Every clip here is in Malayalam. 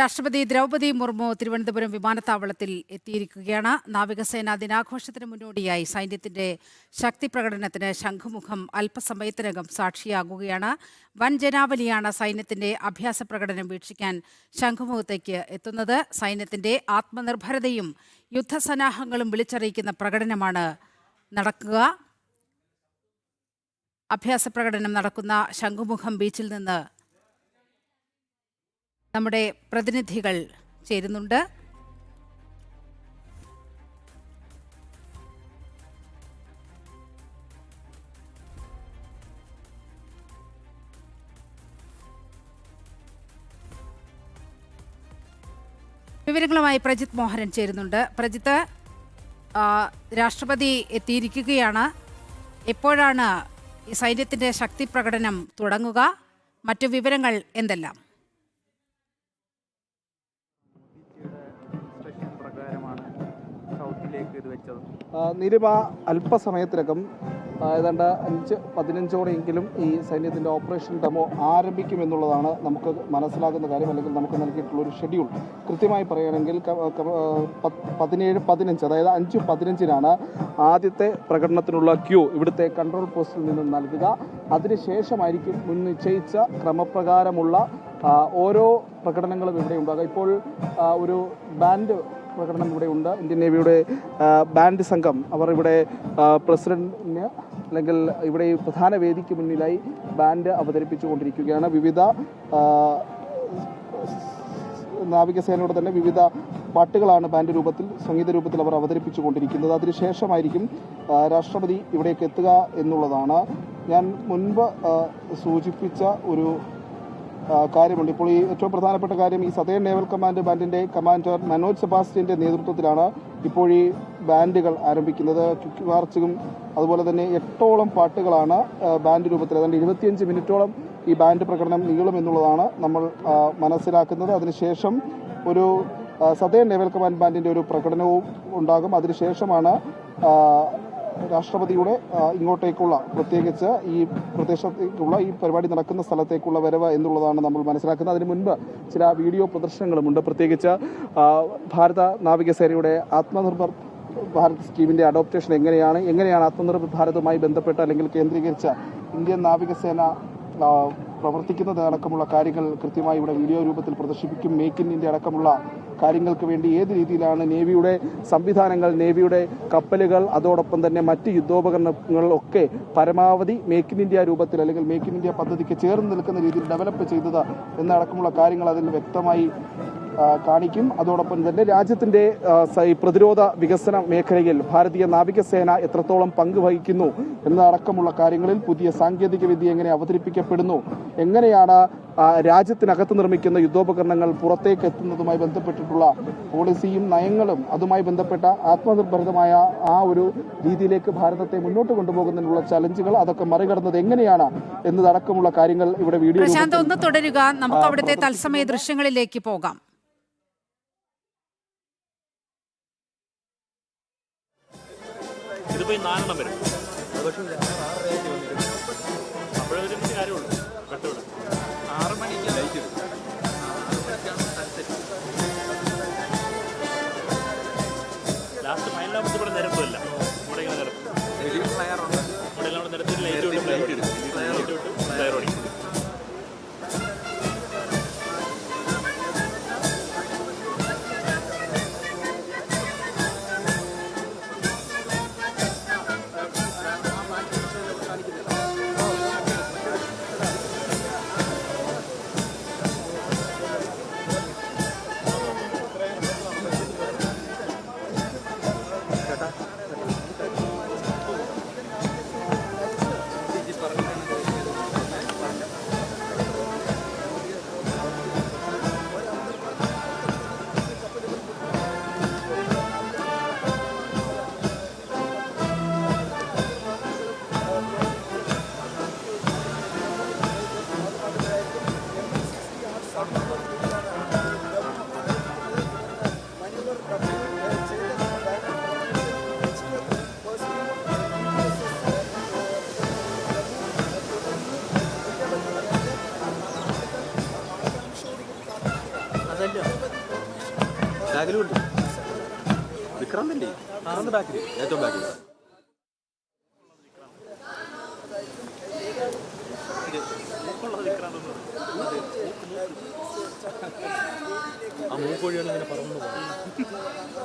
രാഷ്ട്രപതി ദ്രൗപദി മുർമു തിരുവനന്തപുരം വിമാനത്താവളത്തിൽ എത്തിയിരിക്കുകയാണ്. നാവികസേന ദിനാഘോഷത്തിന് മുന്നോടിയായി സൈന്യത്തിന്റെ ശക്തി പ്രകടനത്തിന് ശംഖുമുഖം അല്പസമയത്തിനകം സാക്ഷിയാകുകയാണ്. വൻ ജനാവലിയാണ് സൈന്യത്തിന്റെ അഭ്യാസ പ്രകടനം വീക്ഷിക്കാൻ ശംഖുമുഖത്തേക്ക് എത്തുന്നത്. സൈന്യത്തിന്റെ ആത്മനിർഭരതയും യുദ്ധസന്നാഹങ്ങളും വിളിച്ചറിയിക്കുന്ന പ്രകടനമാണ് നടക്കുക. അഭ്യാസ പ്രകടനം നടക്കുന്ന ശംഖുമുഖം ബീച്ചിൽ നിന്ന് നമ്മുടെ പ്രതിനിധികൾ ചേരുന്നുണ്ട്. വിവരങ്ങളുമായി പ്രജിത് മോഹനൻ ചേരുന്നുണ്ട്. പ്രജിത്ത് രാഷ്ട്രപതി എത്തിയിരിക്കുകയാണ്. എപ്പോഴാണ് ഈ സൈന്യത്തിന്റെ ശക്തി പ്രകടനം തുടങ്ങുക? മറ്റു വിവരങ്ങൾ എന്തെല്ലാം? വെച്ചത് നിരുപ അല്പസമയത്തിനകം ഏതാണ്ട് അഞ്ച് പതിനഞ്ചോടെയെങ്കിലും ഈ സൈന്യത്തിന്റെ ഓപ്പറേഷൻ ഡെമോ ആരംഭിക്കുമെന്നുള്ളതാണ് നമുക്ക് മനസ്സിലാകുന്ന കാര്യം അല്ലെങ്കിൽ നമുക്ക് നൽകിയിട്ടുള്ള ഒരു ഷെഡ്യൂൾ. കൃത്യമായി പറയുകയാണെങ്കിൽ പതിനേഴ് പതിനഞ്ച് അതായത് അഞ്ച് പതിനഞ്ചിനാണ് ആദ്യത്തെ പ്രകടനത്തിനുള്ള ക്യൂ ഇവിടുത്തെ കൺട്രോൾ പോസ്റ്റിൽ നിന്ന് നൽകുക. അതിനുശേഷമായിരിക്കും മുൻ നിശ്ചയിച്ച ക്രമപ്രകാരമുള്ള ഓരോ പ്രകടനങ്ങളും ഇവിടെ ഉണ്ടാകുക. ഇപ്പോൾ ഒരു ബാൻഡ് പ്രകടനം ഇവിടെ ഉണ്ട്. ഇന്ത്യൻ നേവിയുടെ ബാൻഡ് സംഘം അവർ ഇവിടെ പ്രസിഡന്റിന് അല്ലെങ്കിൽ ഇവിടെ പ്രധാന വേദിക്ക് മുന്നിലായി ബാൻഡ് അവതരിപ്പിച്ചുകൊണ്ടിരിക്കുകയാണ്. വിവിധ നാവികസേനയുടെ തന്നെ വിവിധ പാട്ടുകളാണ് ബാൻഡ് രൂപത്തിൽ സംഗീത രൂപത്തിൽ അവർ അവതരിപ്പിച്ചുകൊണ്ടിരിക്കുന്നത്. അതിനുശേഷമായിരിക്കും ആ, രാഷ്ട്രപതി ഇവിടേക്ക് എത്തുക എന്നുള്ളതാണ്. ഞാൻ മുൻപ് സൂചിപ്പിച്ച ഒരു കാര്യമുണ്ട്. ഇപ്പോൾ ഈ ഏറ്റവും പ്രധാനപ്പെട്ട കാര്യം ഈ സതേൺ നേവൽ കമാൻഡ് ബാൻഡിന്റെ കമാൻഡർ മനോജ് സെബാസ്റ്റ്യന്റെ നേതൃത്വത്തിലാണ് ഇപ്പോൾ ഈ ബാൻഡുകൾ ആരംഭിക്കുന്നത്. ക്വിക്ക് മാർച്ചും അതുപോലെ തന്നെ എട്ടോളം പാട്ടുകളാണ് ബാൻഡ് രൂപത്തിൽ. അതുകൊണ്ട് ഇരുപത്തിയഞ്ച് മിനിറ്റോളം ഈ ബാൻഡ് പ്രകടനം നീളുമെന്നുള്ളതാണ് നമ്മൾ മനസ്സിലാക്കുന്നത്. അതിനുശേഷം ഒരു സതേൺ നേവൽ കമാൻഡ് ബാൻഡിന്റെ ഒരു പ്രകടനവും ഉണ്ടാകും. അതിനുശേഷമാണ് രാഷ്ട്രപതിയുടെ ഇങ്ങോട്ടേക്കുള്ള പ്രത്യേകിച്ച് ഈ പ്രദേശത്തേക്കുള്ള ഈ പരിപാടി നടക്കുന്ന സ്ഥലത്തേക്കുള്ള വരവ് എന്നുള്ളതാണ് നമ്മൾ മനസ്സിലാക്കുന്നത്. അതിന് മുൻപ് ചില വീഡിയോ പ്രദർശനങ്ങളുമുണ്ട്. പ്രത്യേകിച്ച് ഭാരത നാവികസേനയുടെ ആത്മനിർഭർ ഭാരത് സ്കീമിന്റെ അഡോപ്റ്റേഷൻ എങ്ങനെയാണ് എങ്ങനെയാണ് ആത്മനിർഭർ ഭാരതുമായി ബന്ധപ്പെട്ട് അല്ലെങ്കിൽ കേന്ദ്രീകരിച്ച ഇന്ത്യൻ നാവികസേന പ്രവർത്തിക്കുന്നത് അടക്കമുള്ള കാര്യങ്ങൾ കൃത്യമായി ഇവിടെ വീഡിയോ രൂപത്തിൽ പ്രദർശിപ്പിക്കും. മേക്ക് ഇൻ ഇന്ത്യ അടക്കമുള്ള കാര്യങ്ങൾക്ക് വേണ്ടി ഏത് രീതിയിലാണ് നേവിയുടെ സംവിധാനങ്ങൾ നേവിയുടെ കപ്പലുകൾ അതോടൊപ്പം തന്നെ മറ്റ് യുദ്ധോപകരണങ്ങൾ ഒക്കെ പരമാവധി മേക്ക് ഇൻ ഇന്ത്യ രൂപത്തിൽ അല്ലെങ്കിൽ മേക്ക് ഇൻ ഇന്ത്യ പദ്ധതിക്ക് ചേർന്ന് നിൽക്കുന്ന രീതിയിൽ ഡെവലപ്പ് ചെയ്തത് എന്നടക്കമുള്ള കാര്യങ്ങൾ അതിൽ വ്യക്തമായി കാണിക്കും. അതോടൊപ്പം തന്നെ രാജ്യത്തിന്റെ പ്രതിരോധ വികസന മേഖലയിൽ ഭാരതീയ നാവികസേന എത്രത്തോളം പങ്ക് വഹിക്കുന്നു എന്നതടക്കമുള്ള കാര്യങ്ങളിൽ പുതിയ സാങ്കേതിക വിദ്യ എങ്ങനെ അവതരിപ്പിക്കപ്പെടുന്നു എങ്ങനെയാണ് രാജ്യത്തിനകത്ത് നിർമ്മിക്കുന്ന യുദ്ധോപകരണങ്ങൾ പുറത്തേക്ക് എത്തുന്നതുമായി ബന്ധപ്പെട്ടിട്ടുള്ള പോളിസിയും നയങ്ങളും അതുമായി ബന്ധപ്പെട്ട ആത്മനിർഭരതമായ ആ ഒരു രീതിയിലേക്ക് ഭാരതത്തെ മുന്നോട്ട് കൊണ്ടുപോകുന്നതിനുള്ള ചലഞ്ചുകൾ അതൊക്കെ മറികടന്നത് എങ്ങനെയാണ് എന്നതടക്കമുള്ള കാര്യങ്ങൾ ഇവിടെ വീഡിയോ പ്രശാന്ത് ഒന്ന് തുടരുക. നമുക്ക് അവിടുത്തെ തത്സമയ ദൃശ്യങ്ങളിലേക്ക് പോകാം. ഇതിപ്പോ നാലെണ്ണം വരും. ബാഗിലുണ്ട്. വിക്രാന്തല്ലേ വിക്രാന്ത് ബാക്കിൽ ഏറ്റവും ബാക്കിൽ. ആ മൂക്കോഴികൾ ഇങ്ങനെ പറന്നു പോകും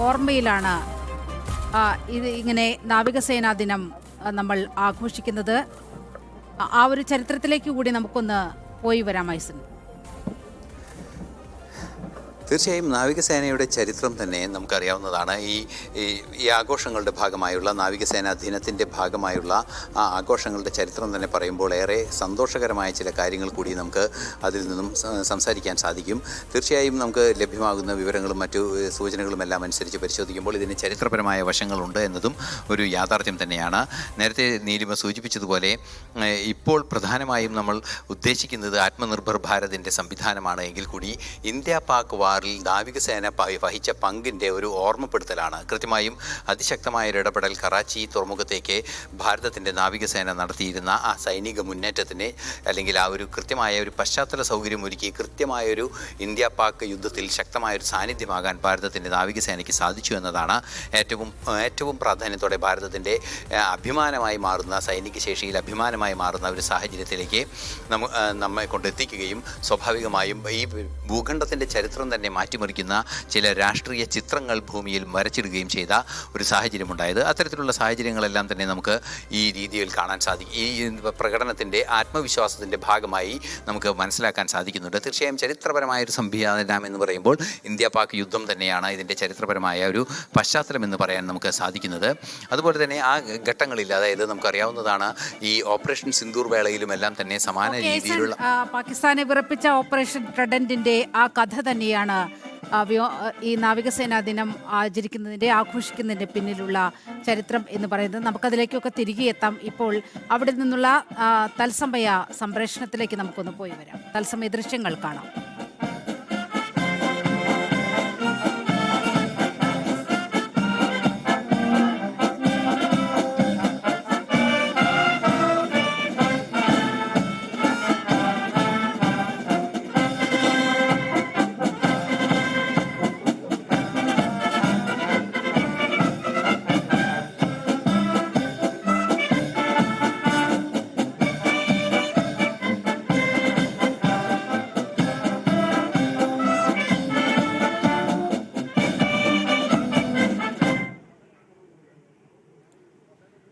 ഓർമ്മയിലാണ് ഇത് ഇങ്ങനെ നാവികസേനാ ദിനം നമ്മൾ ആഘോഷിക്കുന്നത്. ആ- ഒരു ചരിത്രത്തിലേക്ക് കൂടി നമുക്കൊന്ന് പോയി വരാം തീർച്ചയായും നാവികസേനയുടെ ചരിത്രം തന്നെ നമുക്കറിയാവുന്നതാണ്. ഈ ഈ ആഘോഷങ്ങളുടെ ഭാഗമായുള്ള നാവികസേനാ ദിനത്തിന്റെ ഭാഗമായുള്ള ആ ആഘോഷങ്ങളുടെ ചരിത്രം തന്നെ പറയുമ്പോൾ ഏറെ സന്തോഷകരമായ ചില കാര്യങ്ങൾ കൂടി നമുക്ക് അതിൽ നിന്നും സംസാരിക്കാൻ സാധിക്കും. തീർച്ചയായും നമുക്ക് ലഭ്യമാകുന്ന വിവരങ്ങളും മറ്റു സൂചനകളും എല്ലാം അനുസരിച്ച് പരിശോധിക്കുമ്പോൾ ഇതിന് ചരിത്രപരമായ വശങ്ങളുണ്ട് എന്നതും ഒരു യാഥാർത്ഥ്യം തന്നെയാണ്. നേരത്തെ നീലിമ സൂചിപ്പിച്ചതുപോലെ ഇപ്പോൾ പ്രധാനമായും നമ്മൾ ഉദ്ദേശിക്കുന്നത് ആത്മനിർഭർ ഭാരതിന്റെ സംവിധാനമാണ് എങ്കിൽ കൂടി ഇന്ത്യ പാക് വാറിൽ നാവികസേന വഹിച്ച പങ്കിന്റെ ഒരു ഓർമ്മപ്പെടുത്തലാണ്. കൃത്യമായും അതിശക്തമായ ഒരു ഇടപെടൽ കറാച്ചി തുറമുഖത്തേക്ക് ഭാരതത്തിന്റെ നാവികസേന നടത്തിയിരുന്ന ആ സൈനിക മുന്നേറ്റത്തിന് അല്ലെങ്കിൽ ആ ഒരു കൃത്യമായ ഒരു പശ്ചാത്തല സൗകര്യം ഒരുക്കി കൃത്യമായൊരു ഇന്ത്യ പാക് യുദ്ധത്തിൽ ശക്തമായൊരു സാന്നിധ്യമാകാൻ ഭാരതത്തിന്റെ നാവികസേനയ്ക്ക് സാധിച്ചു എന്നതാണ് ഏറ്റവും ഏറ്റവും പ്രാധാന്യത്തോടെ ഭാരതത്തിന്റെ അഭിമാനമായി മാറുന്ന സൈനിക ശേഷിയിൽ അഭിമാനമായി മാറുന്ന ഒരു സാഹചര്യത്തിലേക്ക് നമ്മെ കൊണ്ടെത്തിക്കുകയും സ്വാഭാവികമായും ഈ ഭൂഖണ്ഡത്തിന്റെ ചരിത്രം തന്നെ മാറ്റിമറിക്കുന്ന ചില രാഷ്ട്രീയ ചിത്രങ്ങൾ ഭൂമിയിൽ വരച്ചിടുകയും ചെയ്ത ഒരു സാഹചര്യമുണ്ടായത്. അത്തരത്തിലുള്ള സാഹചര്യങ്ങളെല്ലാം തന്നെ നമുക്ക് ഈ രീതിയിൽ കാണാൻ സാധിക്കും ഈ പ്രകടനത്തിന്റെ ആത്മവിശ്വാസത്തിന്റെ ഭാഗമായി നമുക്ക് മനസ്സിലാക്കാൻ സാധിക്കുന്നുണ്ട്. തീർച്ചയായും ചരിത്രപരമായ ഒരു സംവിധാനം എന്ന് പറയുമ്പോൾ ഇന്ത്യ പാക് യുദ്ധം തന്നെയാണ് ഇതിന്റെ ചരിത്രപരമായ ഒരു പശ്ചാത്തലം എന്ന് പറയാൻ നമുക്ക് സാധിക്കുന്നത്. അതുപോലെ തന്നെ ആ ഘട്ടങ്ങളിൽ അതായത് നമുക്കറിയാവുന്നതാണ് ഈ ഓപ്പറേഷൻ സിന്ദൂർ വേളയിലും എല്ലാം തന്നെ സമാന രീതിയിലുള്ള പാകിസ്ഥാനെ വിറപ്പിച്ച ഓപ്പറേഷൻ ട്രഡന്റിന്റെ ആ കഥ തന്നെയാണ് വ്യോ- ഈ നാവികസേനാ ദിനം ആചരിക്കുന്നതിന്റെ ആഘോഷിക്കുന്നതിന്റെ പിന്നിലുള്ള ചരിത്രം എന്ന് പറയുന്നത് നമുക്കതിലേക്കൊക്കെ തിരികെ എത്താം. ഇപ്പോൾ അവിടെ നിന്നുള്ള തത്സമയ സംപ്രേഷണത്തിലേക്ക് നമുക്കൊന്ന് പോയി വരാം. തത്സമയ ദൃശ്യങ്ങൾ കാണാം.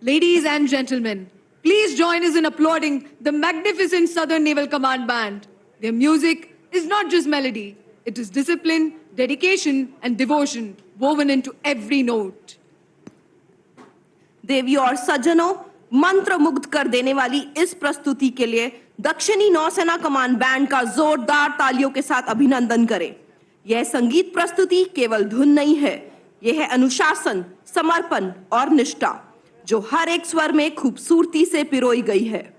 Ladies and gentlemen, please join us in applauding the magnificent Southern Naval Command Band. Their music is not just melody, it is discipline, dedication, and devotion woven into every note. देवी और सज्जनों मंत्र मुग्ध कर देने वाली इस प्रस्तुति के लिए दक्षिणी नौसेना कमान बैंड का जोरदार तालियों के साथ अभिनंदन करें यह संगीत प्रस्तुति केवल धुन नहीं है यह है अनुशासन समर्पण और निष्ठा जो हर एक स्वर में खूबसूरती से पिरोई गई है।